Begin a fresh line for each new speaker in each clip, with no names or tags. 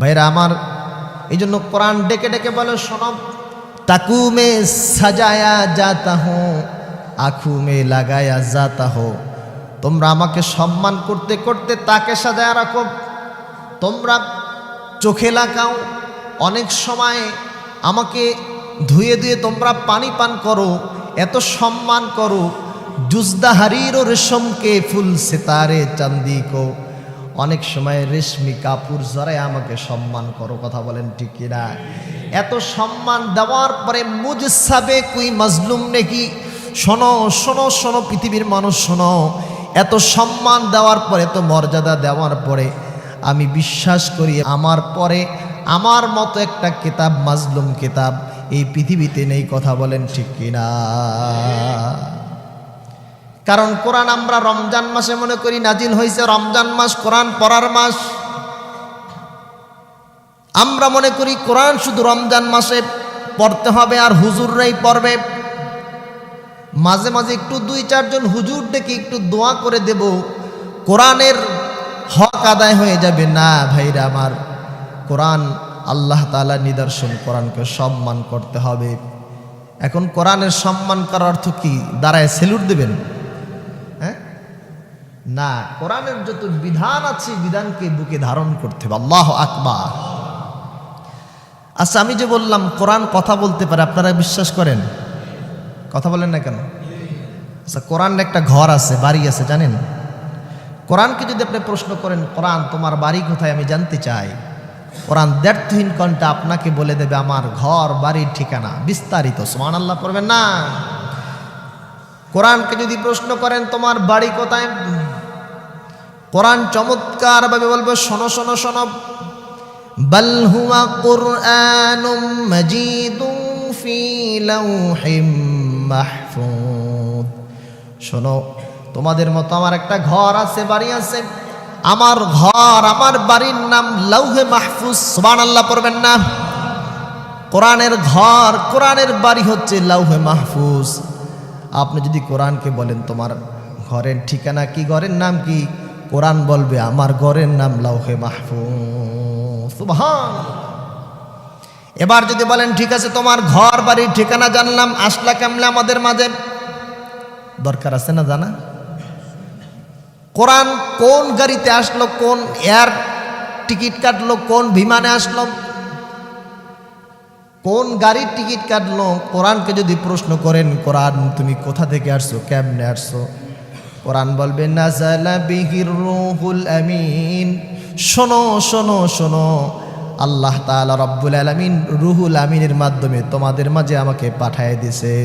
ভাইরা আমার এই জন্য কোরআন ডেকে ডেকে বলে শোনব তাকু মে সাজায়া যাতা হো আখু মে লাগায়া যাতা হো তোমরা আমাকে সম্মান করতে করতে তাকে সাজায়া রাখো। তোমরা চোখে লাগাও, অনেক সময় আমাকে ধুয়ে ধুয়ে তোমরা পানি পান করো, এত সম্মান করো জুজদা হারির ও রেশমকে ফুল সেতারে চান্দি কো। অনেক সময় রেশমি কাপুর জরায় আমাকে সম্মান করো, কথা বলেন ঠিক কিনা? এত সম্মান দেওয়ার পরে মুজ সাবে কুই মাজলুম নাকি? শোনো শোনো শোনো পৃথিবীর মানুষ, শোনো। এত সম্মান দেওয়ার পরে, এত মর্যাদা দেওয়ার পরে আমি বিশ্বাস করি আমার পরে আমার মতো একটা কিতাব, মাজলুম কিতাব এই পৃথিবীতে নেই, কথা বলেন ঠিক কিনা? কারণ কোরআন আমরা রমজান মাসে মনে করি নাজিল হয়েছে রমজান মাস, কোরআন পড়ার মাস। আমরা মনে করি কোরআন শুধু রমজান মাসে পড়তে হবে আর হুজুররাই পড়বে। মাঝে মাঝে একটু দুই, চারজন হুজুর ডেকে একটু দোয়া করে দেব, কোরআনের হক আদায় হয়ে যাবে। না ভাইরা আমার, কোরআন আল্লাহ তালা নিদর্শন, কোরআনকে সম্মান করতে হবে। এখন কোরআনের সম্মান করার অর্থ কি? দাঁড়ায় সেলুট দেবেন? না, কোরআনের যত বিধান আছে বিধানকে বুকে ধারণ করতে হবে। আল্লাহ আকবার। আচ্ছা আমি যে বললাম, কোরআন কথা বলতে পারে, আপনারা বিশ্বাস করেন? কথা বলেন না কেন? আচ্ছা কোরআন একটা ঘর আছে, বাড়ি আছে, জানেন? কোরআনকে যদি আপনি প্রশ্ন করেন, কোরআন, তোমার বাড়ি কোথায়? আমি জানতে চাই। কোরআন দ্ব্যর্থহীন কণ্ঠে আপনাকে বলে দেবে, আমার ঘর, বাড়ির ঠিকানা। বিস্তারিত সমান আল্লাহ পড়বেন না। কোরআনকে যদি প্রশ্ন করেন, তোমার বাড়ি কোথায়? কোরআন চমৎকার ভাবে বলবে, শোনো শোনো শোনো। বল হুয়া কুরআনুম মাজিদুম ফি লাউহিম মাহফুজ। শোনো, তোমাদের মতো আমার একটা ঘর আছে, বাড়ি আছে। আমার ঘর, আমার বাড়ির নাম লৌহে মাহফুজ সুবহান আল্লাহ পড়বেন না। কোরআনের ঘর, কোরআনের বাড়ি হচ্ছে লৌহে মাহফুজ। আপনি যদি কোরআনকে বলেন, তোমার ঘরের ঠিকানা কি, ঘরের নাম কি? কোরআন বলবে, আমার ঘরের নাম লৌহে মাহফুজ। এবার যদি বলেন, ঠিক আছে, তোমার ঘর বাড়ির ঠিকানা জানলাম, আসলা কেমলে আমাদের মাঝে। দরকার আছে না জানা? কোরআন কোন গাড়িতে আসলো, কোন এয়ার টিকিট কাটলো, কোন বিমানে আসলো? কোন গাড়ির টিকিট কাটলো? কোরআনকে যদি প্রশ্ন করেন, কোরআন, তুমি কোথা থেকে আসছো? কেমনে আসছো? কোরআন বলবে নাজালা বিহির রুহুল আমিন। শোনো শোনো শোনো, আল্লাহ তাআলা রব্বুল আলামিন রুহুল আমিনের মাধ্যমে তোমাদের মাঝে আমাকে পাঠায় দিছে।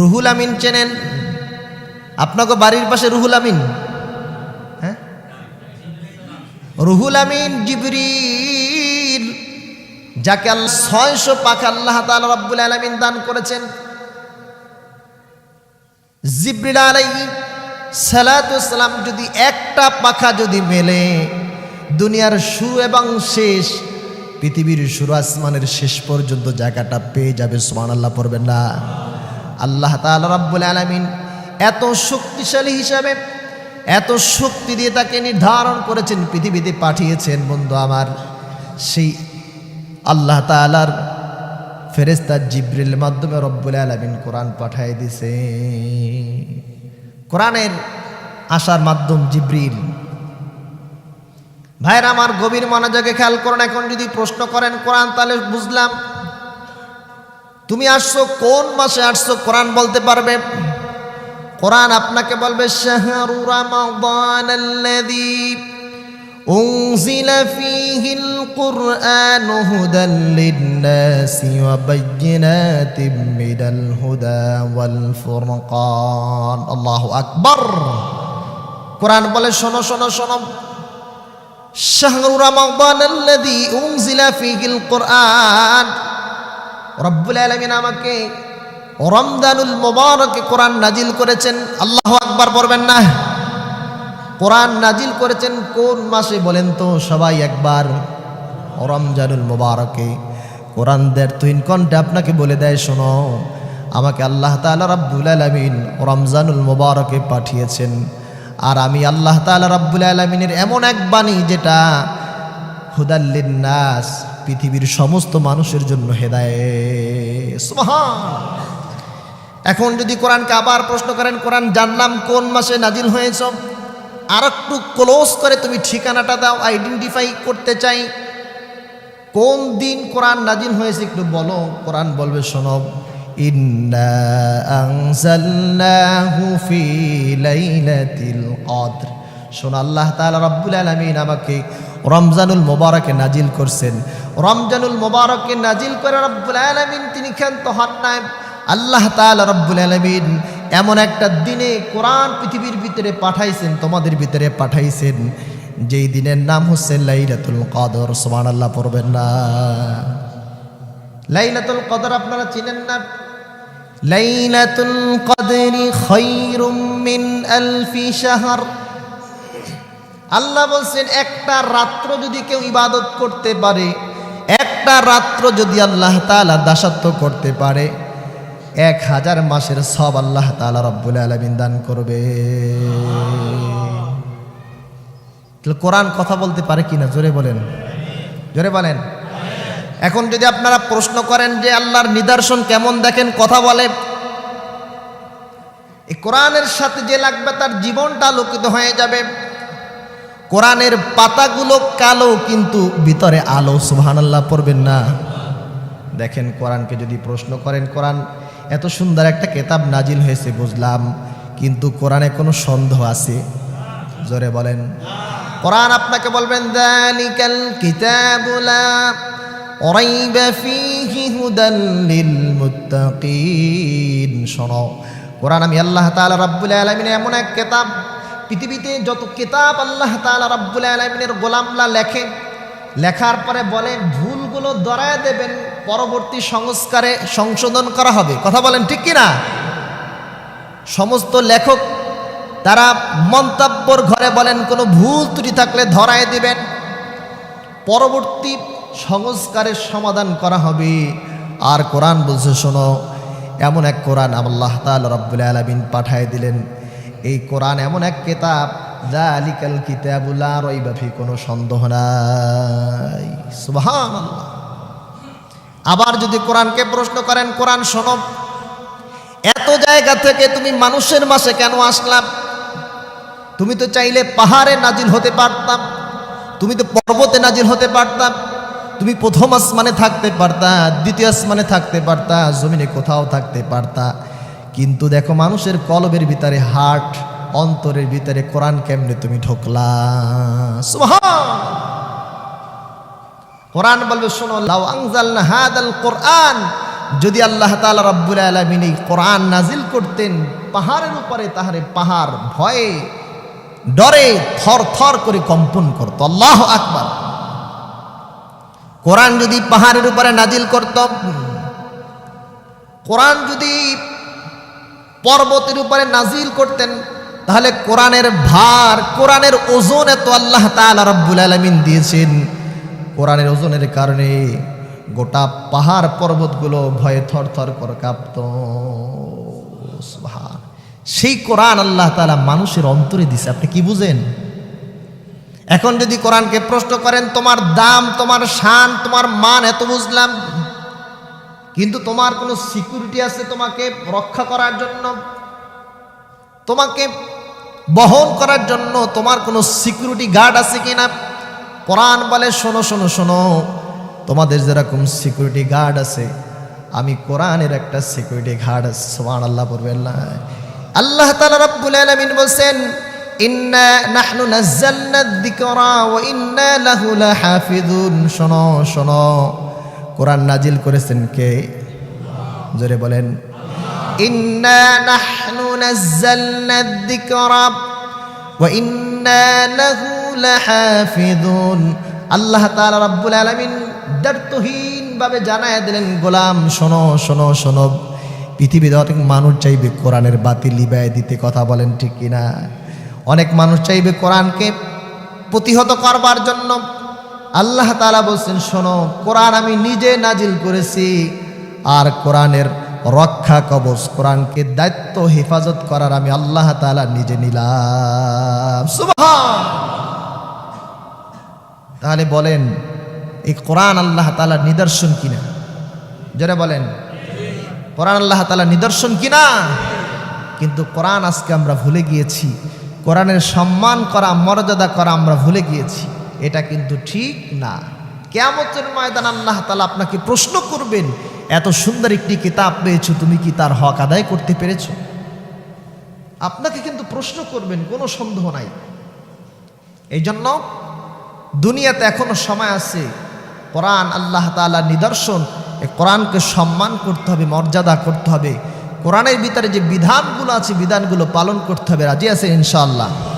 রুহুল আমিন চেনেন? আপনাকে বাড়ির পাশে রুহুল আমিন? হ্যাঁ? রুহুল আমিন জিবরিল, যাকে আল্লাহ ছয়শো পাখা আল্লাহ তাআলা রব্বুল আলামিন দান করেছেন। জিবরিল সালাম যদি একটা পাখা যদি মেলে, দুনিয়ার শুরু এবং শেষ, পৃথিবীর শুরু আসমানের শেষ পর্যন্ত জায়গাটা পেয়ে যাবে সোমান আল্লাহ পড়বেন না। আল্লাহ তাআলা রব্বুল আলামিন এত শক্তিশালী হিসাবে, এত শক্তি দিয়ে তাকে নির্ধারণ করেছেন, পৃথিবীতে পাঠিয়েছেন, বন্ধু আমার। সেই আল্লাহ তালার ফেরেস্তার জিব্রিল মাধ্যমে রব্বুল আলমিন কোরআন পাঠাই দিছে। কোরআনের আসার মাধ্যম জিব্রিল। ভাইয়ের আমার গভীর মনোযোগে খেয়াল করেন, এখন যদি প্রশ্ন করেন, কোরআন তাহলে বুঝলাম। তুমি আসছো কোন মাসে আসছো? কোরআন বলতে পারবে? কোরআন আপনাকে বলবে, শাহরু রমাদান أنزل فيه القرآن هدى للناس وبينات من الهدى والفرقان الله أكبر কোরআন বলে শোনো শোনো শোনো শাহরু রমাদান আল্লাযী উনজিলা ফীহিল কুরআন রব্বুল আলামিন আমাকে রমজানুল মোবারকে কোরআন নাজিল করেছেন আল্লাহ আকবার পড়বেন না কোরআন নাজিল করেছেন কোন মাসে বলেন তো? সবাই একবার। রমজানুল মোবারকে। কোরআন দের তুহিন কণ্ঠে আপনাকে বলে দেয়, শোনো। আমাকে আল্লাহ তালা রাব্বুল আলমিন রমজানুল মোবারকে পাঠিয়েছেন। আর আমি আল্লাহ তালা রাব্বুল আলমিনের এমন এক বাণী যেটা হুদাল্লিন নাস পৃথিবীর সমস্ত মানুষের জন্য হেদায় এখন যদি কোরআনকে আবার প্রশ্ন করেন, কোরআন জানলাম কোন মাসে নাজিল হয়েছ? আর একটু ক্লোজ করে তুমি ঠিকানাটা দাও আইডেন্টিফাই করতে চাই। কোন দিন কোরআন নাজিল হয়েছে একটু বলো, কোরআন বলবে কদর। শোন, আল্লাহ তাআলা রব্বুল আলামিন আমাকে রমজানুল মোবারকে নাজিল করছেন। রমজানুল মোবারকে নাজিল করে রব্বুল আলামিন তিনি ক্ষান্ত হন আল্লাহ তাআলা রব্বুল আলামিন এমন একটা দিনে কোরআন পৃথিবীর ভিতরে পাঠাইছেন, তোমাদের ভিতরে পাঠাইছেন। যেই দিনের নাম হচ্ছে লাইলাতুল কদর সোমান আল্লাহ পড়বেন না। লাইলাতুল কদর আপনারা চিনেন না? লাইলাতুল কদরি খায়রুম মিন আলফি শাহর। আল্লাহ বলছেন, একটা রাত্র যদি কেউ ইবাদত করতে পারে, একটা রাত্র যদি আল্লাহ তাআলা দাসত্ব করতে পারে এক হাজার মাসের সব আল্লাহ তাআলা রব্বুল আলামিন দান করবে। কোরআন কথা বলতে পারে কিনা? জোরে বলেন। জোরে বলেন। এখন যদি আপনারা প্রশ্ন করেন যে আল্লাহর নিদর্শন কেমন, দেখেন কথা বলে। এই কোরআনের সাথে যে লাগবে তার জীবনটা আলোকিত হয়ে যাবে। কোরআনের পাতাগুলো কালো, কিন্তু ভিতরে আলো সুবহান আল্লাহ পড়বেন না। দেখেন কোরআনকে যদি প্রশ্ন করেন, কোরআন এত সুন্দর একটা কেতাব নাজিল হয়েছে, বুঝলাম। কিন্তু কোরআনে কোনো সন্দেহ আছে? জোরে বলেন। কোরআন আপনাকে বলবেন, দালিকাল কিতাবুলা রাইব ফীহি হুদাল লিল মুত্তাকিন শোনো, কোরআন আমি আল্লাহ তাআলা রাব্বুল আলামিন এমন এক কিতাব, পৃথিবীতে যত কিতাব আল্লাহ তাআলা রাব্বুল আলামিনের গোলামলা লেখে, লেখার পরে বলে, ভুলগুলো দরায় দেবেন। পরবর্তী সংস্কারে সংশোধন করা হবে। কথা বলেন ঠিক কি না সমস্ত লেখক তারা মন্তব্যর ঘরে বলেন, কোনো ভুল ত্রুটি থাকলে ধরায় দিবেন। পরবর্তী সংস্কারের সমাধান করা হবে। আর কোরআন বলছে, শোনো, এমন এক কোরআন আল্লাহ তাআলা রব্বুল আলামিন পাঠায় দিলেন। এই কোরআন এমন এক কিতাব জালিকাল কিতাবুলা রইবা ফি কোনো সন্দেহ নাই। সুবহানাল্লাহ। আবার যদি কোরআনকে প্রশ্ন করেন, কোরআন, শোনো, এত জায়গা থেকে তুমি মানুষের মাসে কেন আসলাম তুমি তো চাইলে পাহাড়ে নাজিল হতে পারতাম, তুমি তো পর্বতে নাজিল হতে পারতাম, তুমি প্রথম আসমানে থাকতে পারতা, দ্বিতীয় আসমানে থাকতে পারতা, জমিনে কোথাও থাকতে পারতা। কিন্তু দেখো, মানুষের কলবের ভিতরে হার্ট, অন্তরের ভিতরে কোরআন কেমনে তুমি ঢোকলা? কোরআন বলবে, শোনো, লাউ আনজালনা হাদাল কোরআন। যদি আল্লাহ তাআলা রাব্বুল আলামিন এই কোরআন নাজিল করতেন, পাহাড়ের উপরে তাহারে পাহাড় ভয়ে ডরে থর থর করে কম্পন করত। আল্লাহ আকবার। কোরআন যদি পাহাড়ের উপরে নাজিল করত, কোরআন যদি পর্বতের উপরে নাজিল করতেন, তাহলে কোরআনের ভার, কোরআনের ওজন এত আল্লাহ তাআলা রাব্বুল আলামিন দিয়েছেন। কোরআনের ওজনের কারণে গোটা পাহাড় পর্বতগুলো ভয়ে থর থর করে কাঁপত। সেই কোরআন আল্লাহ তালা মানুষের অন্তরে দিছে, আপনি কি বুঝেন? এখন যদি কোরআনকে প্রশ্ন করেন, তোমার দাম, তোমার শান, তোমার মান এত বুঝলাম, কিন্তু তোমার কোনো সিকিউরিটি আছে তোমাকে রক্ষা করার জন্য? তোমাকে বহন করার জন্য তোমার কোনো সিকিউরিটি গার্ড আছে কিনা? কোরআন বলে, শোনো শোনো শোনো, তোমাদের যেরকম সিকিউরিটি গার্ড আছে, আমি কোরআনের একটা সিকিউরিটি গার্ড আছে সোমান আল্লাহ বলবেন না। আল্লাহ তাআলা রাব্বুল আলামিন বলছেন শোনো শোনো, কোরআন নাজিল করেছেন কে? জোরে বলেন, ইন্না নাহনু নাযালনা যিকরা ওয়া ইন্না লাহু লাহাফিজুন। আল্লাহ রাব্বুল আলামিন দায়িত্বহীন ভাবে জানায় দিলেন, গোলাম, শোনো শোনো শোনো। পৃথিবীতে অনেক মানুষ চাইবে কোরআনের বাতি লিবায় দিতে, কথা বলেন ঠিক কিনা? অনেক মানুষ চাইবে কোরআনকে প্রতিহত করবার জন্য। আল্লাহ তাআলা বলছেন, শোনো, কোরআন আমি নিজে নাজিল করেছি। আর কোরআনের রক্ষা কবচ, কোরআনকে দায়িত্ব, হেফাজত করার আমি আল্লাহ তাআলা নিজে নিলাম। সুবহান! তাহলে বলেন, এই কোরআন আল্লাহ তালার নিদর্শন কিনা? যারা বলেন, কোরআন আল্লাহ তালা নিদর্শন কিনা? কিন্তু কোরআন আজকে আমরা ভুলে গিয়েছি, কোরআনের সম্মান করা, মর্যাদা করা আমরা ভুলে গিয়েছি, এটা কিন্তু ঠিক না। কেয়ামতের ময়দান আল্লাহ তালা আপনাকে প্রশ্ন করবেন, এত সুন্দর একটি কিতাব পেয়েছ, তুমি কি তার হক আদায় করতে পেরেছ? আপনাকে কিন্তু প্রশ্ন করবেন, কোনো সন্দেহ নাই। এই জন্য দুনিয়াতে এখনও সময় আছে। কোরআন, আল্লাহ তালা নিদর্শন এ কোরআনকে সম্মান করতে হবে, মর্যাদা করতে হবে। কোরআনের ভিতরে যে বিধানগুলো আছে, বিধানগুলো পালন করতে হবে। রাজি আছে ইনশাআল্লাহ?